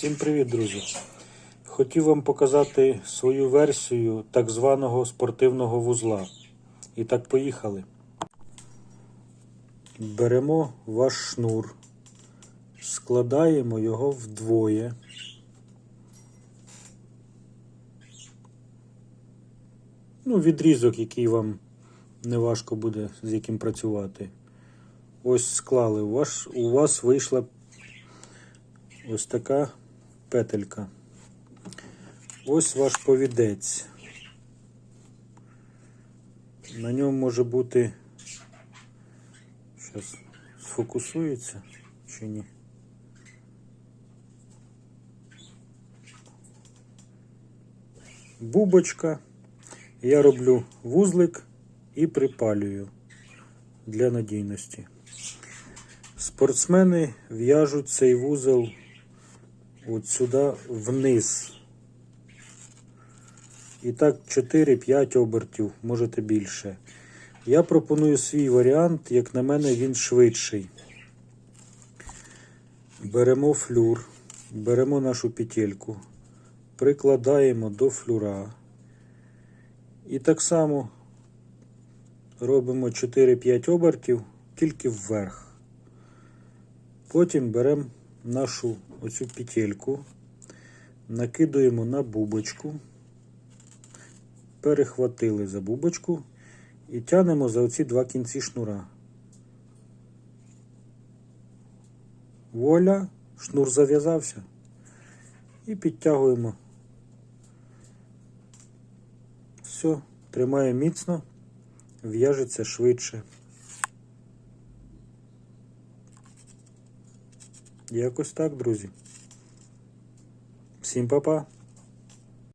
Всім привіт, друзі! Хотів вам показати свою версію так званого спортивного вузла. І так поїхали. Беремо ваш шнур, складаємо його вдвоє. Ну, відрізок, який вам не важко буде з яким працювати. Ось склали. У вас, у вас вийшла ось така петелька. Ось ваш повідець. На ньому може бути. Зараз сфокусується чи ні? Бубочка. Я роблю вузлик і припалюю для надійності. Спортсмени в'яжуть цей вузол от сюди вниз. І так 4-5 обертів, можете більше. Я пропоную свій варіант, як на мене, він швидший. Беремо флюр, беремо нашу петельку, прикладаємо до флюра. І так само робимо 4-5 обертів тільки вверх. Потім беремо нашу оцю петельку, накидуємо на бубочку, перехватили за бубочку і тянемо за оці два кінці шнура. Воля, шнур зав'язався і підтягуємо. Все, тримає міцно, в'яжеться швидше. Якось так, друзі. Всім па-па.